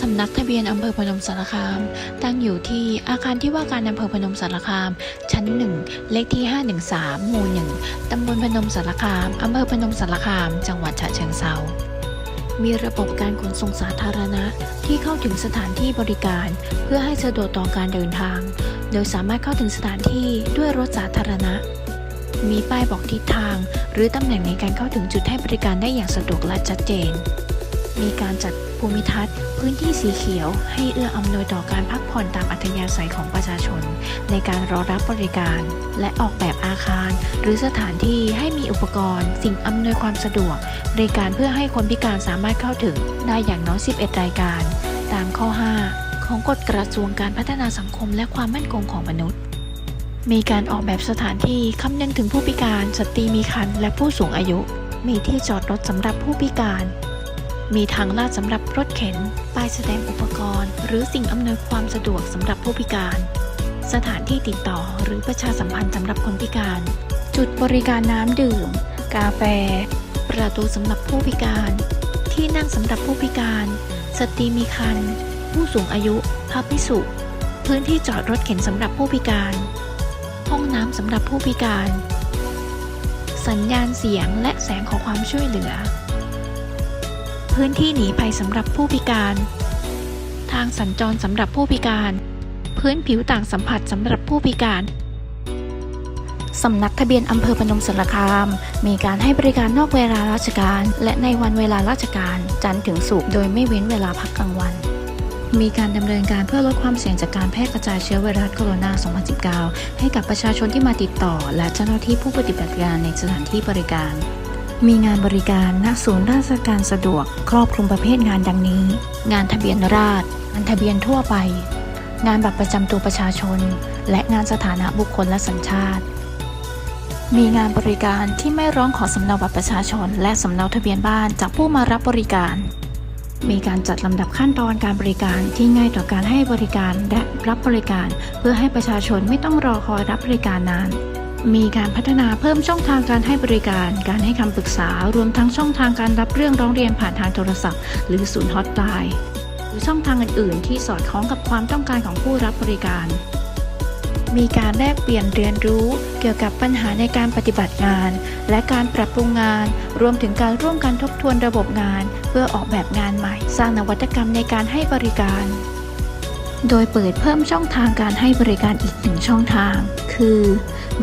สำนักทะเบียนอำเภอพนมสารคาม ตั้งอยู่ที่อาคารที่ว่าการอำเภอพนมสารคาม ชั้น 1 เลขที่ 513 หมู่ 1 ตำบลพนมสารคาม อำเภอพนมสารคาม จังหวัดฉะเชิงเทรามีระบบการขนส่งสาธารณะที่เข้าถึงสถานที่บริการ เพื่อให้สะดวกต่อการเดินทาง โดยสามารถเข้าถึงสถานที่ด้วยรถสาธารณะ มีป้ายบอกทิศทาง หรือตำแหน่งในการเข้าถึงจุดให้บริการได้อย่างสะดวกและชัดเจน มีการจัดภูมิทัศน์ พื้นที่สีเขียว ให้เอื้ออำนวยต่อการพักผ่อนตามอัธยาศัยของประชาชน ในการรอรับบริการ และออกแบบอาคาร หรือสถานที่ให้มีอุปกรณ์ สิ่งอำนวยความสะดวก บริการเพื่อให้คนพิการสามารถเข้าถึงได้อย่างน้อย 11 รายการ ตามข้อ 5 ของกฎกระทรวงการพัฒนาสังคมและความมั่นคงของมนุษย์มีการออกแบบสถานที่คำนึงถึงผู้พิการ สตรีมีครรภ์และผู้สูงอายุ มีที่จอดรถสำหรับผู้พิการ มีทางลาดสำหรับรถเข็น ป้ายแสดงอุปกรณ์ หรือสิ่งอำนวยความสะดวกสำหรับผู้พิการ สถานที่ติดต่อหรือประชาสัมพันธ์สำหรับคนพิการ จุดบริการน้ำดื่ม กาแฟ ประตูสำหรับผู้พิการ ที่นั่งสำหรับผู้พิการ สตรีมีครรภ์ผู้สูงอายุพระพิสุพื้นที่จอดรถเข็นสำหรับผู้พิการ ห้องน้ำสำหรับผู้พิการ สัญญาณเสียงและแสงขอความช่วยเหลือ พื้นที่หนีภัยสำหรับผู้พิการ ทางสัญจรสำหรับผู้พิการ พื้นผิวต่างสัมผัสสำหรับผู้พิการสำนักทะเบียนอำเภอพนมสารคาม มีการให้บริการนอกเวลาราชการ และในวันเวลาราชการ จันทร์ถึงศุกร์โดยไม่เว้นเวลาพักกลางวัน มีการดำเนินการเพื่อลดความเสี่ยงจากการแพร่กระจายเชื้อไวรัสโคโรนา 2019 ให้กับประชาชนที่มาติดต่อ และเจ้าหน้าที่ผู้ปฏิบัติงานในสถานที่บริการ มีงานบริการณศูนย์ราชการสะดวก ครอบคลุมประเภทงานดังนี้ งานทะเบียนราษฎร งานทะเบียนทั่วไป งานบัตรประจำตัวประชาชน และงานสถานะบุคคลและสัญชาติ มีงานบริการที่ไม่ร้องขอสำเนาบัตรประชาชน และสำเนาทะเบียนบ้านจากผู้มารับบริการ มีการจัดลำดับขั้นตอนการบริการที่ง่ายต่อการให้บริการและรับบริการ เพื่อให้ประชาชนไม่ต้องรอคอยรับบริการนาน มีการพัฒนาเพิ่มช่องทางการให้บริการ การให้คำปรึกษารวมทั้งช่องทางการรับเรื่องร้องเรียนผ่านทางโทรศัพท์ หรือศูนย์ฮอตไลน์หรือช่องทางอื่น ๆ ที่สอดคล้องกับความต้องการของผู้รับบริการ มีการแลกเปลี่ยนเรียนรู้เกี่ยวกับปัญหาในการปฏิบัติงาน และการปรับปรุงงาน รวมถึงการร่วมกันทบทวนระบบงาน เพื่อออกแบบงานใหม่ สร้างนวัตกรรมในการให้บริการโดยเปิดเพิ่มช่องทางการให้บริการอีกหนึ่งช่องทาง คือ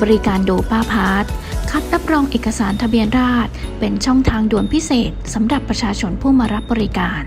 บริการโดป้าพาร์ทคัดรับรองเอกสารทะเบียนราษฎรเป็นช่องทางด่วนพิเศษสำหรับประชาชนผู้มารับบริการ